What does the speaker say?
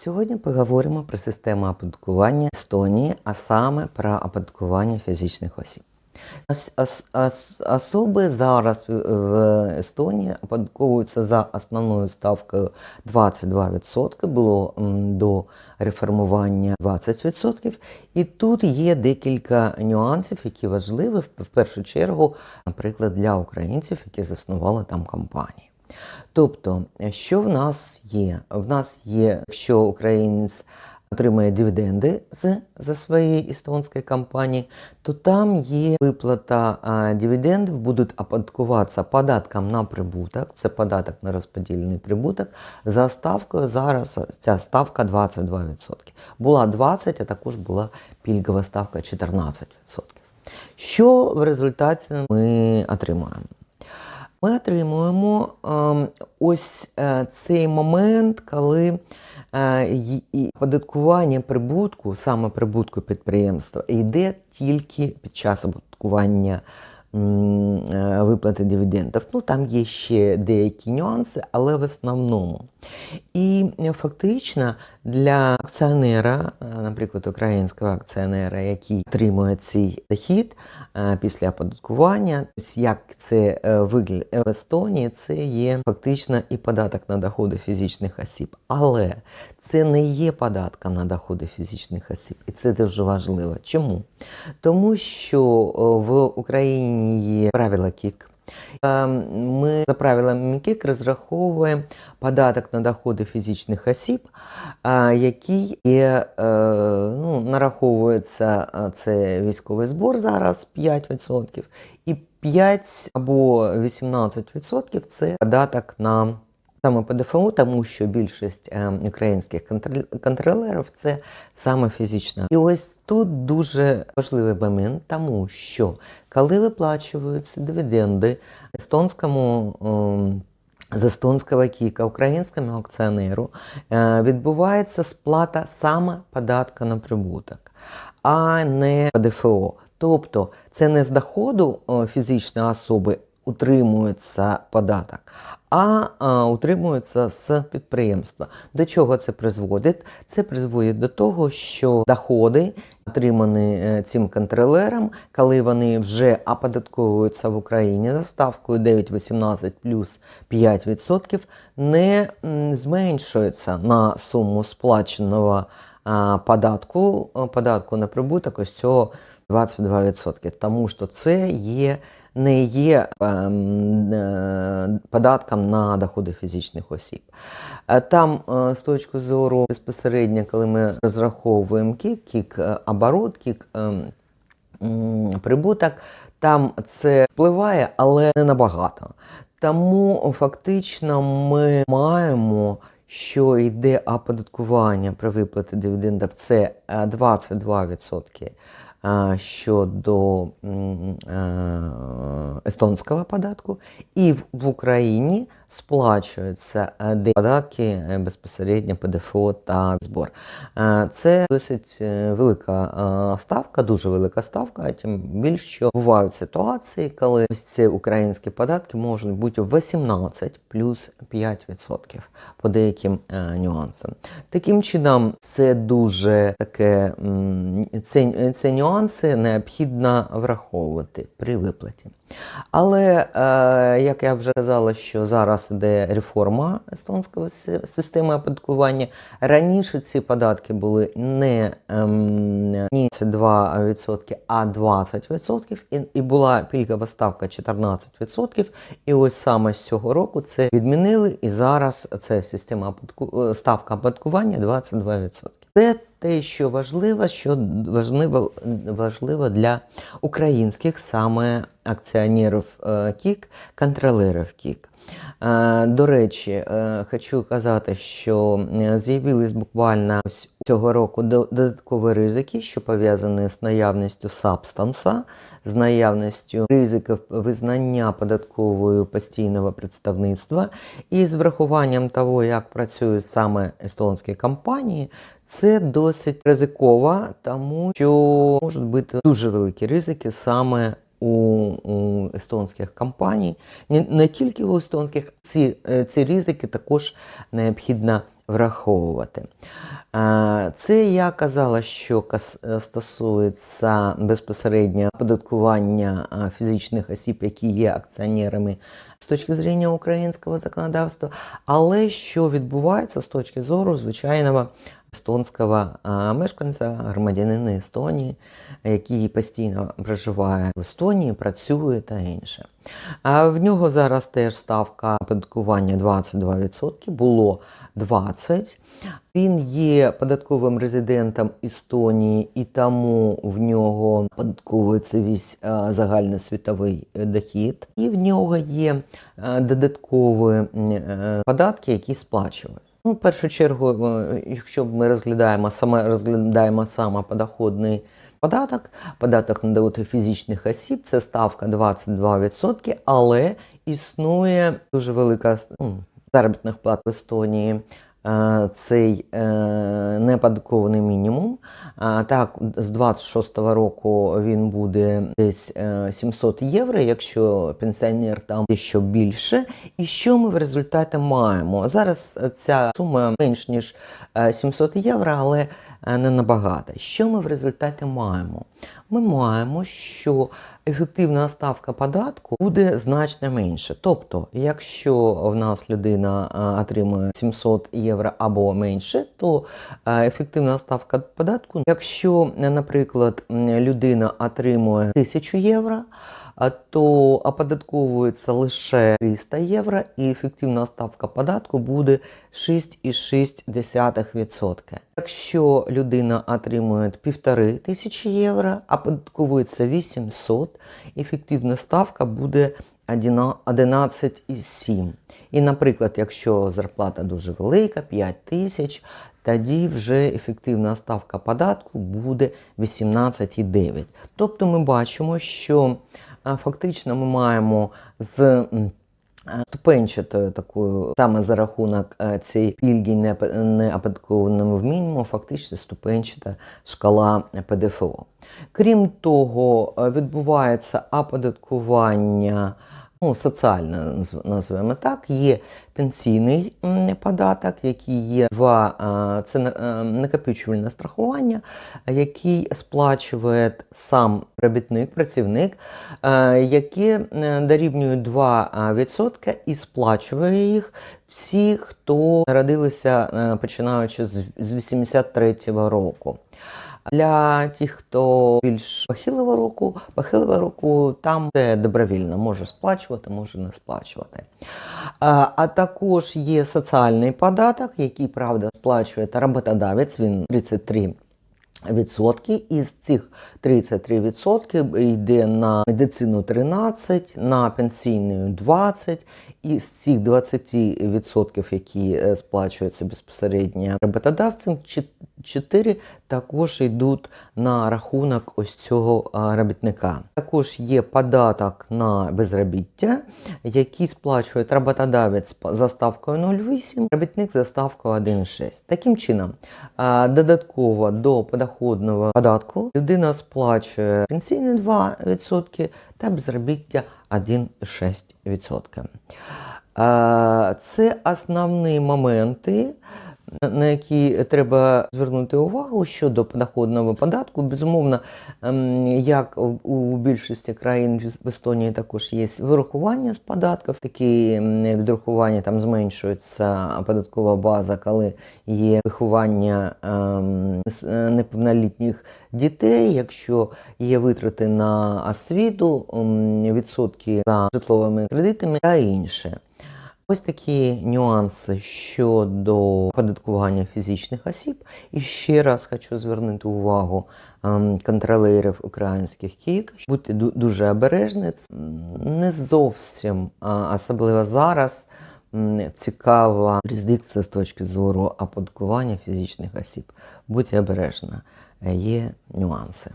Сьогодні поговоримо про систему оподаткування Естонії, а саме про оподаткування фізичних осіб. Ос- ос- ос- Особи зараз в- Естонії оподатковуються за основною ставкою 22%, було до реформування 20%. І тут є декілька нюансів, які важливі в першу чергу, наприклад, для українців, які заснували там компанії. Тобто, що в нас є? В нас є, якщо українець отримує дивіденди з, за своєї естонської компанії, то там є виплата а, дивідендів, будуть оподаткуватися податком на прибуток, це податок на розподілений прибуток, за ставкою зараз ця ставка 22%. Була 20%, а також була пільгова ставка 14%. Що в результаті ми отримуємо? Ми отримуємо ем, ось е, цей момент, коли е, оподаткування прибутку, саме прибутку підприємства, йде тільки під час оподаткування виплати дивідендів. Ну, там є ще деякі нюанси, але в основному. І е, фактично для акціонера, е, наприклад, українського акціонера, який отримує цей дохід е, після оподаткування, як це е, виглядає в Естонії, це є фактично і податок на доходи фізичних осіб. Але це не є податком на доходи фізичних осіб, і це дуже важливо. Чому? Тому що е, в Україні є правила КІК. Е, Ми за правилами КІК розраховуємо податок на доходи фізичних осіб, який є, е, ну, нараховується це військовий збор зараз 5%, і 5 або 18% це податок на саме ПДФО, тому що більшість е, українських контрол- контролерів це саме фізична. І ось тут дуже важливий момент, тому що коли виплачуються дивіденди естонському. ем, з естонського кіка українському акціонеру е, відбувається сплата саме податка на прибуток, а не ПДФО. Тобто це не з доходу е, фізичної особи утримується податок, а утримується з підприємства. До чого це призводить? Це призводить до того, що доходи, отримані е, цим контролером, коли вони вже оподатковуються в Україні за ставкою 9,18 плюс 5%, не зменшуються на суму сплаченого податку, податку на прибуток ось цього 22%. Тому що це є, не є ем, е, податком на доходи фізичних осіб. Е, Там, е, з точки зору безпосередньо, коли ми розраховуємо кік, кік оборот, кік ем, прибуток, там це впливає, але не набагато. Тому фактично ми маємо, що йде оподаткування при виплаті дивідендів, це е, 22% е, щодо естонського податку, і в- Україні сплачуються е, податки е, безпосередньо ПДФО та збор. Це досить е, велика ставка, дуже велика ставка, тим більше, що бувають ситуації, коли ось ці українські податки можуть бути 18 плюс 5% по деяким нюансам. Таким чином, це дуже таке це, це нюанси необхідно враховувати при виплаті. Але е, як я вже казала, що зараз іде реформа естонської системи оподаткування. Раніше ці податки були не ем, 2%, а 20%, і, була пільгова ставка 14%. І ось саме з цього року це відмінили, і зараз це система ставка оподаткування 22%. Це те, що важливо, що важливо, важливо для українських саме акціонерів е, КІК, контролерів КІК. Е, До речі, е, хочу казати, що з'явились буквально цього року додаткові ризики, що пов'язані з наявністю сабстанса, з наявністю ризиків визнання податковою постійного представництва і з врахуванням того, як працюють саме естонські компанії, це досить ризиково, тому що можуть бути дуже великі ризики саме у, естонських компаній, не, тільки у естонських, ці, е, ці ризики також необхідно враховувати. Це я казала, що е, стосується безпосередньо оподаткування фізичних осіб, які є акціонерами з точки зрення українського законодавства, але що відбувається з точки зору звичайного естонського мешканця, громадянина Естонії, який постійно проживає в Естонії, працює та інше. А в нього зараз теж ставка оподаткування 22%, було 20%. Він є податковим резидентом Естонії, і тому в нього податковується весь е, загальносвітовий е, дохід, і в нього є е, додаткові податки, які сплачують. Ну, в першу чергу, е, якщо ми розглядаємо саме розглядаємо саме подоходний податок, податок на доходи фізичних осіб, це ставка 22%, але існує дуже велика ну, заробітних плат в Естонії. е, Цей е, неподаткований мінімум. Так, з 26-го року він буде десь е, 700 євро, якщо пенсіонер там дещо більше. І що ми в результаті маємо? Зараз ця сума менш ніж е, 700 євро, але е, не набагато. Що ми в результаті маємо? Ми маємо, що ефективна ставка податку буде значно менше. Тобто, якщо в нас людина е, отримує 700 євро або менше, то е, ефективна ставка податку, якщо, наприклад, людина отримує 1000 євро, то оподатковується лише 300 євро, і ефективна ставка податку буде 6,6%. Якщо людина отримує 1500 тисячі євро, оподатковується 800, ефективна ставка буде 11,7. І, наприклад, якщо зарплата дуже велика, 5 тисяч, тоді вже ефективна ставка податку буде 18,9. Тобто ми бачимо, що фактично ми маємо з ступенчатою такою, саме за рахунок е, цієї пільги не п- в мінімум, фактично ступенчата шкала ПДФО. Крім того, е, відбувається оподаткування. Ну, соціальне назв- назвемо так, є пенсійний податок, який є два, це е, накопичувальне страхування, який сплачує сам робітник, працівник, е, яке е, дорівнює 2% і сплачує їх всі, хто народилися починаючи з 83-го року. Для тих, хто більш похилого року, похилого року там це добровільно може сплачувати, може не сплачувати. А, також є соціальний податок, який правда сплачує роботодавець. Він 33 Відсотки із цих 33% йде на медицину 13, на пенсійну 20, і з цих 20%, які е, сплачуються безпосередньо роботодавцем, 4 також йдуть на рахунок ось цього робітника. Також є податок на безробіття, який сплачує роботодавець за ставкою 0,8, робітник за ставкою 1,6. Таким чином, додатково до подоходного податку людина сплачує пенсійні 2% та безробіття 1,6%. Це основні моменти, на- які треба звернути увагу щодо подоходного податку. Безумовно, ем, як у- більшості країн в- Естонії також є вирахування з податків. Такі відрахування там зменшується податкова база, коли є виховання ем, е, неповнолітніх дітей. Якщо є витрати на освіту, відсотки за житловими кредитами та інше. Ось такі нюанси щодо оподаткування фізичних осіб. І ще раз хочу звернути увагу ем, контролерів українських КІК. Будьте ду- дуже обережні. Це не зовсім, особливо зараз, цікава юрисдикція з точки зору оподаткування фізичних осіб. Будьте обережні, Е, є нюанси.